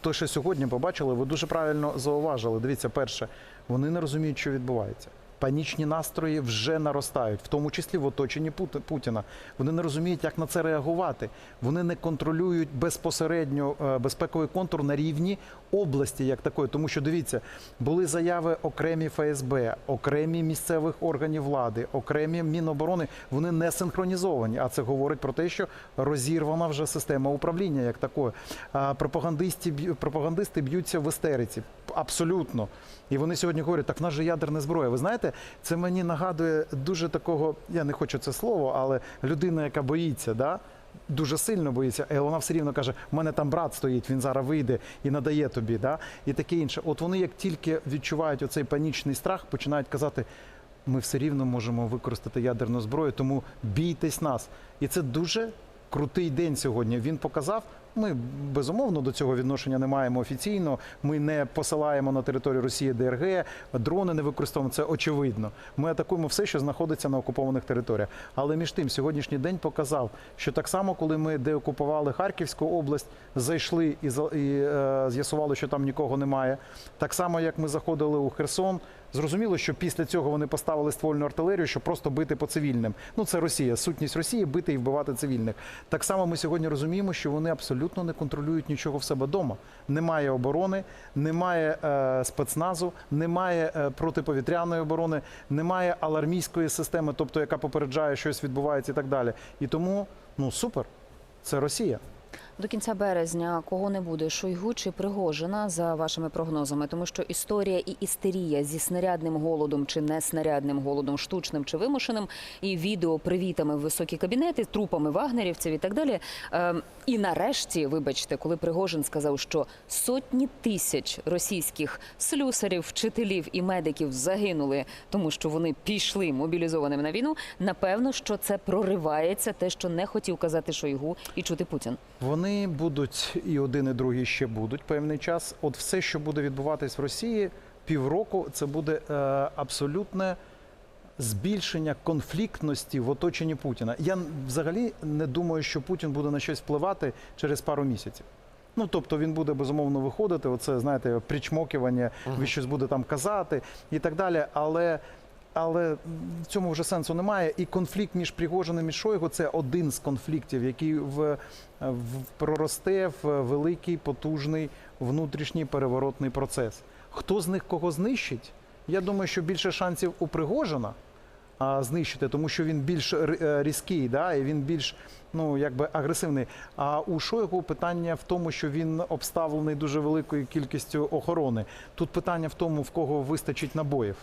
то, що сьогодні побачили, ви дуже правильно зауважили. Дивіться, перше, вони не розуміють, що відбувається. Панічні настрої вже наростають, в тому числі в оточенні Пут- Путіна. Вони не розуміють, як на це реагувати. Вони не контролюють безпосередньо е, безпековий контур на рівні області, як такої. Тому що дивіться, були заяви окремі ФСБ, окремі місцевих органів влади, окремі Міноборони. Вони не синхронізовані. А це говорить про те, що розірвана вже система управління як такої. Пропагандисти, пропагандисти б'ються в істериці. Абсолютно. І вони сьогодні говорять, так в нас же ядерна зброя. Ви знаєте, це мені нагадує дуже такого, я не хочу це слово, але людина, яка боїться, да? дуже сильно боїться, але вона все рівно каже: в мене там брат стоїть, він зараз вийде і надає тобі. Да? І таке інше. От вони, як тільки відчувають оцей панічний страх, починають казати. Ми все рівно можемо використати ядерну зброю, тому бійтесь нас. І це дуже крутий день сьогодні. Він показав. Ми безумовно до цього відношення не маємо офіційно. Ми не посилаємо на територію Росії ДРГ, дрони не використовуємо. Це очевидно. Ми атакуємо все, що знаходиться на окупованих територіях. Але між тим, сьогоднішній день показав, що так само, коли ми деокупували Харківську область, зайшли і, е, з'ясували, що там нікого немає. Так само, як ми заходили у Херсон. Зрозуміло, що після цього вони поставили ствольну артилерію, щоб просто бити по цивільним. Ну це Росія, сутність Росії бити і вбивати цивільних. Так само ми сьогодні розуміємо, що вони абсолютно не контролюють нічого в себе вдома. Немає оборони, немає е, спецназу, немає е, протиповітряної оборони, немає алармійської системи, тобто яка попереджає, що щось відбувається і так далі. І тому ну супер, це Росія. До кінця березня кого не буде Шойгу чи Пригожина за вашими прогнозами, тому що історія і істерія зі снарядним голодом чи не снарядним голодом, штучним чи вимушеним, і відео привітами в високі кабінети, трупами вагнерівців і так далі. Ем, і нарешті, вибачте, коли Пригожин сказав, що сотні тисяч російських слюсарів, вчителів і медиків загинули, тому що вони пішли мобілізованими на війну. Напевно, що це проривається, те, що не хотів казати Шойгу і чути Путін. Вони будуть і один, і другий ще будуть певний час. От все, що буде відбуватись в Росії, півроку, це буде е, абсолютне збільшення конфліктності в оточенні Путіна. Я взагалі не думаю, що Путін буде на щось впливати через пару місяців. Ну, тобто він буде безумовно виходити, оце, знаєте, причмокування, він щось буде там казати і так далі. Але, але в цьому вже сенсу немає. І конфлікт між Пригожиним і Шойгу це один з конфліктів, який в, в проросте в великий потужний внутрішній переворотний процес. Хто з них кого знищить? Я думаю, що більше шансів у Пригожина а, знищити, тому що він більш е, різкий, да, і він більш ну, якби агресивний. А у Шойгу питання в тому, що він обставлений дуже великою кількістю охорони. Тут питання в тому, в кого вистачить набоїв.